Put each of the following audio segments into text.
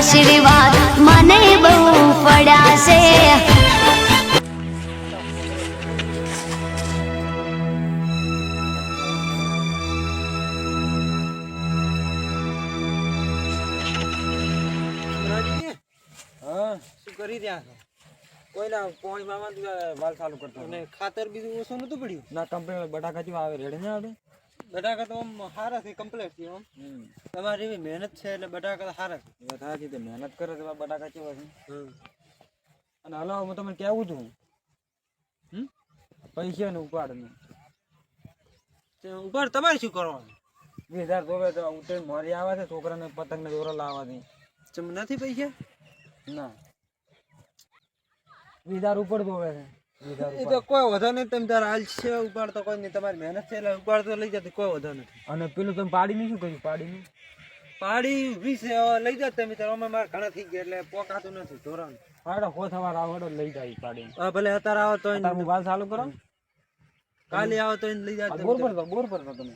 આશીર્વાદ મને બહુ પડ્યા છે શું કરી રહ્યા છો? કોઈના પોણી મામા વાલ ચાલુ કરતો અને ખાતર બીજું ઓછું નતું પડ્યું? ના કંપની બટાકા જેવા આવે રેડે ને આવે? બટાકા તો આમ સારા છે કમ્પ્લેટ છે આમ. તમારી એવી મહેનત છે એટલે બટાકા તો સારા છે. બધા છે તે મહેનત કરે તો બટાકા કેવા છે? અને હલો હું તમને કેવું છું. હમ? પૈસા ને ઉપાડ ને તે ઉપર તમારે શું કરવાનું? વીસ હજાર ધોવે તો ઉતરી મોરી આવે છે છોકરાને પતંગ ને દોરા લાવવાની ચમ નથી પૈસા? ના. વીસ હજાર ઉપર ધોવે છે એ તો કોઈ વધો નહીં તમે તાર હાલ છે ઉપાડ તો કોઈ નહીં. તમારી મહેનત છે એટલે ઉપાડતો લઈ જતી કોઈ વધો નથી. અને પેલું તમે પાડીને શું કર્યું? પાડીને? પાડી વીસ છે લઈ જાત તમે તારે અમે મારે ઘણા થઈ ગયા એટલે પોકાતું નથી ધોરણ. પાડો હો સવાર આવડો લઈ જાય પાડી હા ભલે અત્યારે આવો તો હું વાલ ચાલુ કરો? કાલે આવો તો લઈ જાય બોર પર બોર પર તમે.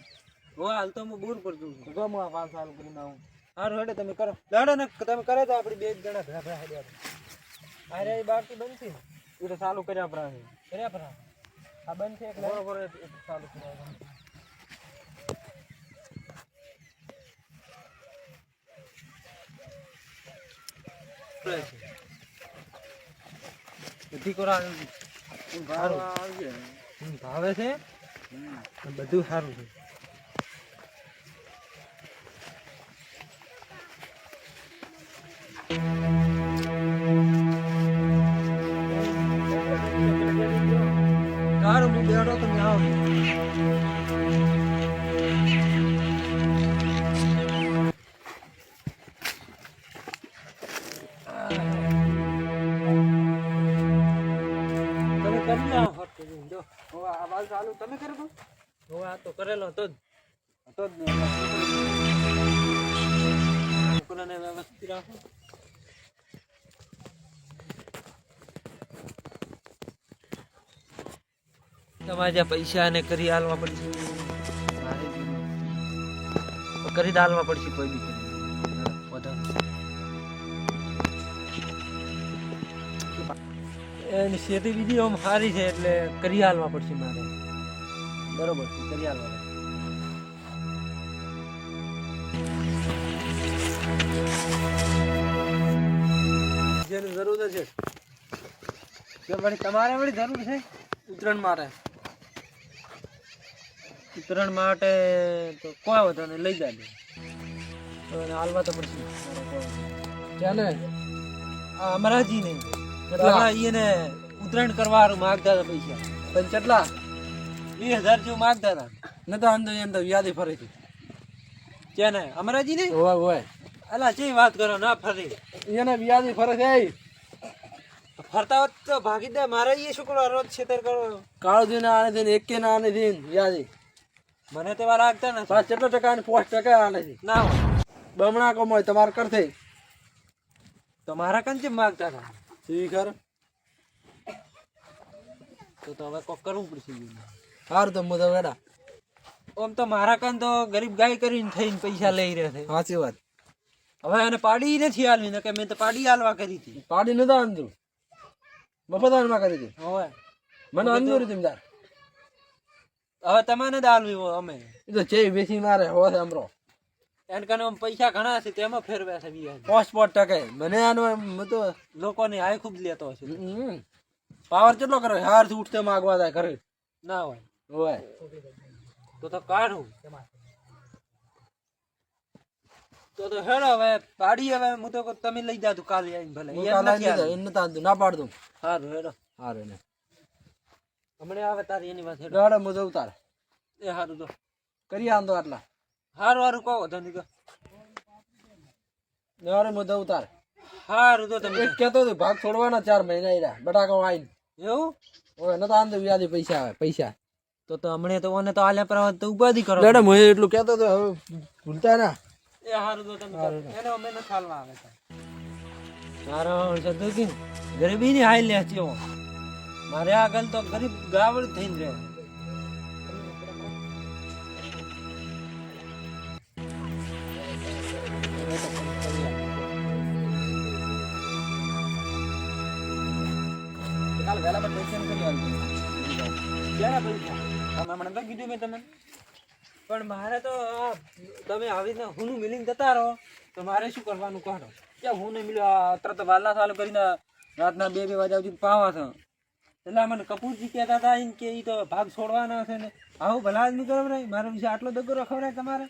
હો હાલ તો હું બોર પર છું. તો હું વાલ ચાલુ કરીને આવું. હારું હેડે તમે કરો. લાડો ને તમે કરે તો આપડી બે જણા ભેગા હેડે અરે બાકી બનતી એ તો ચાલુ કર્યા પરા છે. કર્યા પરા આ બંધ છે એટલે? બરોબર ચાલુ કર્યા ભાવ ભાવે છે? બધું સારું છે. આ તમે કરો તો આ તો કરેલો હતો જ. હતો જ ને. છોકરાને વ્યવસ્થિત રાખો. તમારે પૈસા ને કરી હાલવા પડશે. કરી દાલવા હાલવા પડશે કોઈ બી એની શેતી બીજી આમ સારી છે એટલે કરી હાલવા પડશે મારે. બરોબર છે કરી જેની જરૂર છે. જો વળી તમારે વળી જરૂર છે? ઉત્તરાયણ માટે ઉત્તરાયણ માટે તો કોઈ વધો નહીં લઈ જાય તો એને હાલવા તો પડશે. ચાલે? આ અમરાજી ને એટલે એને ઉત્તરાયણ કરવા માગતા હતા પૈસા. પણ કેટલા? વીસ હજાર જેવું માગતા હતા ન તો અંદર અંદર યાદી ફરી હતી છે. ને અમરાજી ને હોય હોય. અલા ચી વાત કરો? ના ફરી. એને યાદી ફરે છે ફરતા હોત તો ભાગી દે. મારે એ શું કરો રોજ છેતર કરો કાળો દિન આને દિન એકે ના આને દિન મને તો વાર આગતા નથી. પાંચ કેટલો ટકા પાંચ ટકા આને છે. ના બમણા કમાય તમારે કરશે. તો મારા કંચ માગતા હતા? ઠીક તો તમે કોક કરવું પડશે સારું તો મુદા વેડા. આમ તો મારા કાન તો ગરીબ ગાય કરીને થઈને પૈસા લઈ રહ્યા છે. સાચી વાત. હવે એને પાડી નથી હાલવી ને કે મેં તો પાડી હાલવા કરી હતી. પાડી નતા અંદરું મફતાનમાં કરી હતી. હવે. મને અંદુર હતી તાર. હવે તમને જ હાલવી હોય અમે. એ તો ચે બેસી મારે હોશે અમરો એને કને પૈસા ઘણા છે તેમાં ફેરવ્યા છે બીજા પોસ્ટ ટકે. મને આનો એમ તો લોકોની હાય ખૂબ લેતો હશે. પાવર કેટલો કરે? હારથી ઉઠતે માગવા જાય ઘરે. ના હોય. હોય તો તો કાઢું. તો તો હેડો હવે પાડી હવે. હું તો તમે લઈ જાતું કાલે આવીને ભલે. હું એમ નથી. એને નતા ના પાડ દઉં. સારું હેડો. હારું ને હમણાં આવે તારી એની વાત હેડો. ગાડે મુજબ ઉતાર એ હારું તો કરી આંદો આટલા. સારું સારું કહો ધનિક નહીં કહો. ગાડે તારે. ઉતાર સારું તો તમે. એક કેતો હતો ભાગ છોડવાના ચાર મહિના બટાકા આવીને એવું? ઓય નતા આંદો વ્યાધી પૈસા આવે પૈસા. તો તો હમણે તો ઓને તો આલ્યા પ્રવાહ તો ઉપાધિ કરો. લેડે હું એટલું કહેતો તો હવે ભૂલતા ના. એ હારું તો તમે એને અમે ન ખાલવા આવે તારો સદુસિંહ ગરીબીની હાઈ લે છે મારે આગળ તો ગરીબ ગાવડ થઈને રહ્યો કાલ વહેલા પર પૈસા કરી આવ્યું પૈસા તમે મને તો કીધું મેં તમને. પણ મારે તો તમે આવી રીતે હુંનું મિલિંગ જતા રહો તો મારે શું કરવાનું કહો? કે હું નહીં મિલ્યો તરત વાલા સાલ કરીને રાતના બે બે વાગ્યા સુધી પાવા છે. એટલે મને કપૂરજી કહેતા હતા એમ કે એ તો ભાગ છોડવાના છે ને. આવું ભલા આદમી કરો ને મારા વિશે આટલો દગો રખવડાય તમારે?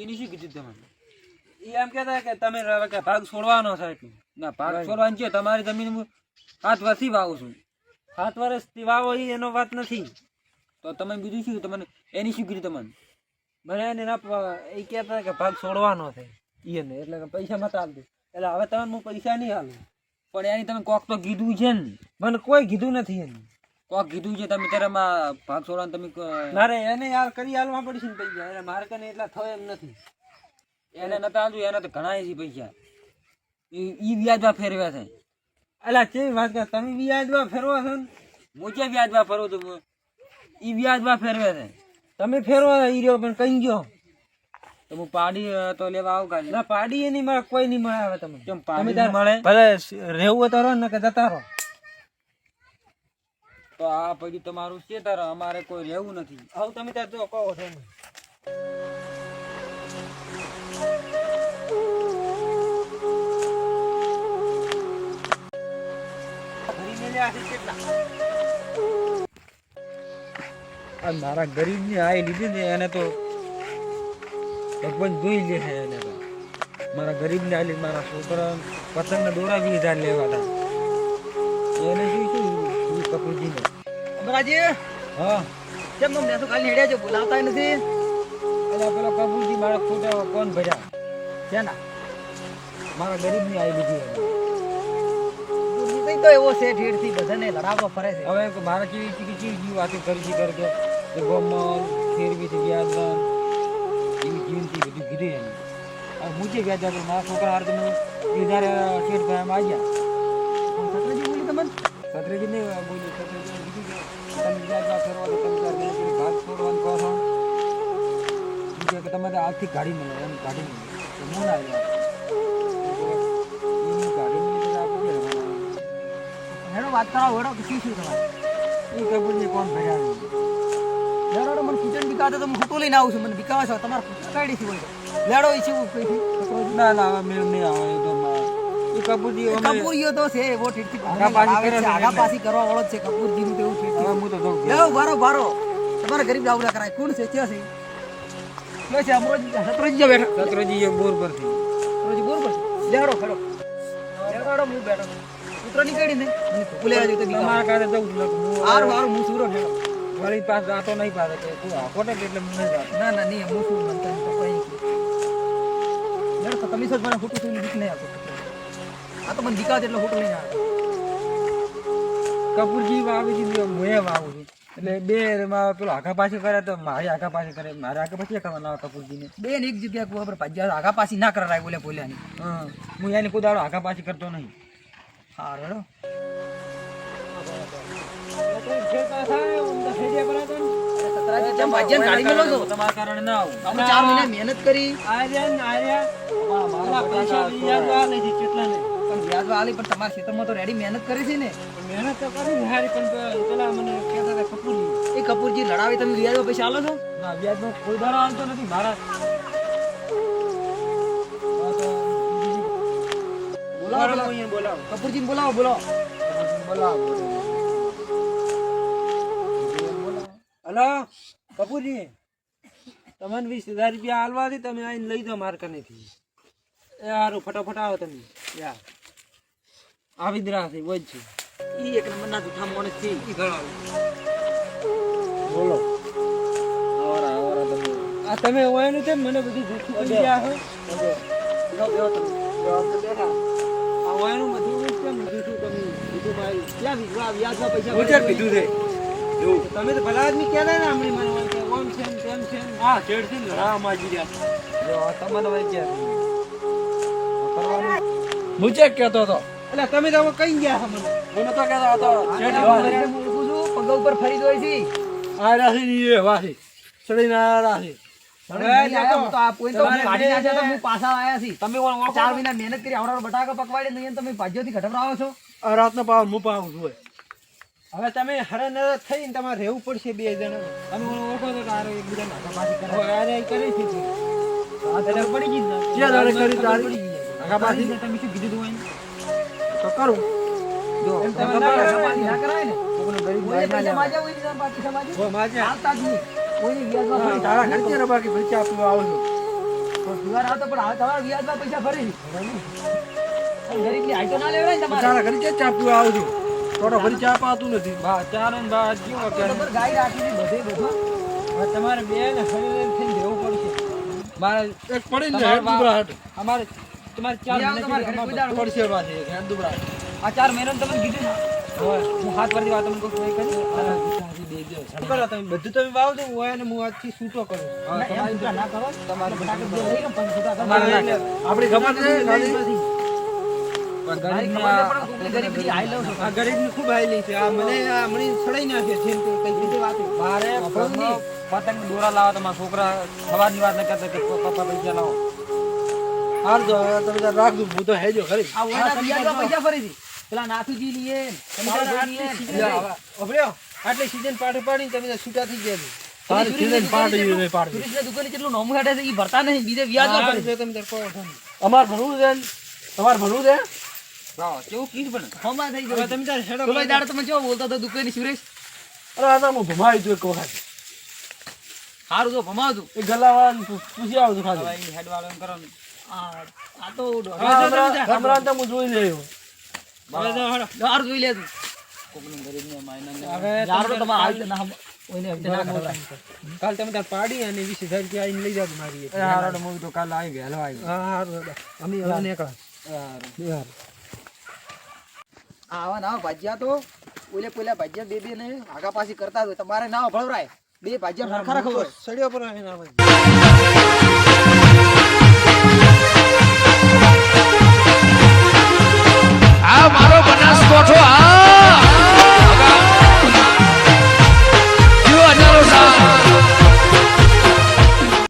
એની શું કીધું તમને એ એમ કહેતા કે તમે કે ભાગ છોડવાનો છે એટલું. ના ભાગ છોડવાનું છે. તમારી જમીન હું હાથ વર્ષથી વાવું છું. સાત વર્ષથી વાવો એ એનો વાત નથી. તો તમે બીજું શું તમને એની શું કીધું તમને? મને એને ના એ કહેતા કે ભાગ છોડવાનો છે. એને એટલે કે પૈસા મત આલ એટલે હવે તમે હું પૈસા નહીં હાલું પણ એની તમે કોક તો કીધું છે ને. મને કોઈ કીધું નથી એને. કોક કીધું છે તમે ત્યારે માં ભાગ છોડવાનું તમે મારે એને યાર કરી હાલવા પડશે ને પૈસા. એટલે મારે કને એટલા થાય એમ નથી. એને નતા આલજો એને તો ઘણા છે પૈસા. ઈ ઈ વ્યાજમાં ફેરવ્યા છે. એટલે કેવી વાત કર તમે વ્યાજમાં ફેરવો છો ને? હું ક્યાં વ્યાજમાં ફરું છું? વ્યાજ વ્યાજમાં ફેરવે છે. તમે ફેરવો ઈ રહ્યો પણ કઈ ગયો? તો હું પાડી તો લેવા આવું કાલે ના પાડી એ નહીં મળે કોઈ નહીં મળે આવે તમે કેમ તમે પાડી તાર- મળે? ભલે રહેવું તો રહો ને કે જતા રહો. તો આ પડી તમારું છે તારે અમારે કોઈ રહેવું નથી. આવું તમે ત્યાં જો કહો કેટલા? આ મારા ગરીબની આઈ લીધી ને એને તો ભગવાન જોઈ લે છે એને તો. મારા ગરીબને આલી મારા છોકરા પતંગને દોરા વીસ હજાર લેવા હતા એને શું શું કપૂરજીને. અમરાજી હા. કેમ તમને તો કાલે હેડ્યા છે? બોલાવતા નથી. પેલા પેલા કપૂરજી મારા ખોટા કોણ ભર્યા? ના મારા ગરીબની આઈ લીધી તો એવો છે ઠેરથી બધાને લડાવવા ફરે છે. હવે મારા કેવી કેવી કેવી જીવ વાતો કરી છે કે ગોમમાં ફેરવી છે વ્યાજ એવી જીવનથી બધું કીધું એને. હવે હું જે વ્યાજ આપું મારા છોકરા હાર તમે વધારે શેઠ ભાઈ આમ આવ્યા સતરાજી બોલી તમને સત્રેજી નહીં બોલ્યું સત્રેજી કીધું તમે વ્યાજમાં ફેરવા તો તમે ચાર મહિના ભાગ છોડવાનું કહો છો. કે તમારે આર્થિક ગાડી મળે એમ ગાડી મળે. તો હું ના આવ્યા? હેડો વાત કરો હેડો કે શું શું તમારે? ઈ કપૂરજી કોણ ભર્યા છે? લેડો મને કિચન બીકાતો તો હું ખોટું લઈને આવું છું. મને બીકાવા છો તમારે કાઢી છે લેડો ઈ છે કઈથી ના ના હવે મેળ નહીં આવે એ તો એ કપૂરજી અમે કપૂરીઓ તો છે એવો કરે છે આગા. પાછી કરવા વાળો છે કપૂરજી નું તેવું હવે ઠીક હું તો જાઉં લેવો બારો બારો તમારા ગરીબ દાવડા કરાય. કોણ છે? ક્યાં છે? લે છે અમરોજી સતરોજી બેઠા. સત્રજી એ બોર છે રોજી બોર પર લેડો ખડો. લેડો હું બેઠો કૂતરો નીકળી ને મને ભૂલે આજે તો બીકા તમારા કારે જવું છું હારું હારું હું સુરો હેડો. વળી પાસ જાતો નહીં પાડે કે તું આખો ને એટલે મને ના ના, નહીં હું શું મનતા તો કોઈ તમે સર મને ખોટું થઈને દીક નહીં આપો આ તો મને દીકા એટલે ખોટું નહીં આવે. કપૂરજી વાવી દીધી હું વાવું છું એટલે બે માં પેલો આગા પાછી કરે તો મારી આગા પાછી કરે મારે આગા પાછળ કરવાના કપૂરજીને? બેન એક જગ્યા કુવા પર ભાજ્યા આગા પાછી ના કરાય, બોલે બોલ્યાની. હા, હું એની કુદાડો આખા પાછી કરતો નહીં. હારું હેડો. મહેનત કરી. પણ વ્યાજ આલી પણ તમારા ખેતરમાં તો રેડી મહેનત કરી છે ને. મહેનત તો કરી ને હારી પણ પેલા મને કહેતા હતા કપૂરી એ કપૂરજી લડાવી તમે વ્યાજમાં પૈસા આલો છો? ના વ્યાજમાં કોઈ દાડો આવતો નથી મારા. બોલાવો બોલાવો. બોલાવો. અહીંયા બોલાવો કપૂરજી બોલાવો બોલાવો બોલાવો. હલો કપૂરજી તમને વીસ હજાર રૂપિયા હાલવાથી તમે આવીને લઈ દો માર કનેથી એ સારું ફટાફટ આવો તમે. યા. આવી જ રહ્યા છે વજ છે. ઈ એક નંબરના જૂઠા માણસ છે ઈ ગળો બોલો. આવરા આવરા તમે. આ તમે હોય તેમ મને બધું જૂઠું કહી ગયા હો બેહો બેહો તમે. આ હોયનું બધું કેમ જૂઠું તમે બીજું મારી. ક્યાં વિશ્વાસ વ્યાજમાં પૈસા ભર્યા કીધું છે? તમે તો ભલા આદમી કહેતા ને હમણાં મને હોય કે ઓમ છે તેમ છે હા છે ને હા માજી જો તમને વહી ગયા મુજે કહેતો હતો. એટલે તમે તો કઈ ગયા મને મને તો કહેતો હતો પગ ઉપર ફરી દોય છી. આ રાશિ ની એ વાસી. ચડી ના રાશિ તમે મહેનત કરી આવડાનો બટાકા પકવાડી નહીં ભાજ્યો થી ઘટવડાવો છો? રાત નો પાવર હું પાવ છું હવે તમે હરનર થઈને તમારે રહેવું પડશે બે જણા અમે ઓળખો તો કે આરો એકબીજાને હાકાબાજી કરે. અરે કરી છે. આ તો પડી ગઈ ને. જે દાડે કરી તારી? ને તમે શું કીધું હોય? તો કરું જો, તમે ખબર ના કરાય ને કોકનો ગરીબ ભાઈ ના પૈસા લેવાય. હોય પાછી સમાજી હો, માજે. આવતા જ કોઈની વ્યાજમાં ફરી તારા ખર્ચે ને બાકી ભલે ચા આવો છું. પણ આવતો પણ હાલ તમારા વ્યાજમાં પૈસા ફરી ગરીબની આઈટો ના લેવાય તમારે તારા ઘરે ચા પીવા આવું છું થોડો ભરી ચા પાતું નથી. બા, ચા ને બા, અત્યારે? બરાબર ગાય રાખીને બધે બધું. હવે તમારે બે ને હરી થઈને દેવું પડશે. મારે એક પડી ને વા- દુબળા અમારે તમારે ચાર મહિના તમારે ઘરે કોઈ દાડો. પડશે એક હેડ દુબળા આ ચાર મહિના તમને કીધું ને? હું. હાથ પરથી વાત તમને કોઈ કરી કરો તમે? બધું તમે વાવ દો હોય અને હું આજથી છૂટો કરું. તમારી છૂટા ના કરો. તમારે લઈને આપણી ખબર છે ગરીબની ખૂબ હાઈલી છે પતંગ દોરા લાવો તમારા છોકરા સવારની વાત ન કરતા કે પપ્પા પૈસા લાવો હાર જો હવે તમે રાખજો હું તો હેજો ખરી પૈસા ફરીથી. પેલા નાથુજી લીએ આટલી સીઝન પાડી પાડીને તમે છૂટા થઈ ગયા નોમું હેઠે છે, તમારે ભણવું છે કેવું કીધું પણ હમણાં થઈ હવે તમે તાર હેડો પેલો દાડો તમે કેવો બોલતો હતો દુકાની સુરેશ? અરે આ હું ભમાવી છું એક વખત. હારું તો. ભમાવતું એ ગલાવાળાને પૂછી આવું ખાલી. હવે હેડ વાળો એમ કરો આ આ તો દોઢ- હા, હમણાં- હમણાં તો હું જોઈ લેવું હવે તો હેડો. હારું જોઈ લે કોકની ગરીબને માયનાને હવે યાર તો તમારે હાલ ના હમ- કોઈને હવે ના ખવડાય. કાલ તમે તાર પાડી અને વીસ હજાર રૂપિયા આવીને લઈ જાજો મારી મૂવી તો કાલે આવી વહેલો આવી હા હારું અમે નીકળ્યા હારું. હારું. આવા ના ભાજ્યા તો. ઓલે પેલા ભાજ્યા બે બે ને આગા પાછી કરતા જ હોય તમારે ના ભળવરાય બે ભાજ્યા સરખા રાખવું સળિયો પર ના આવે.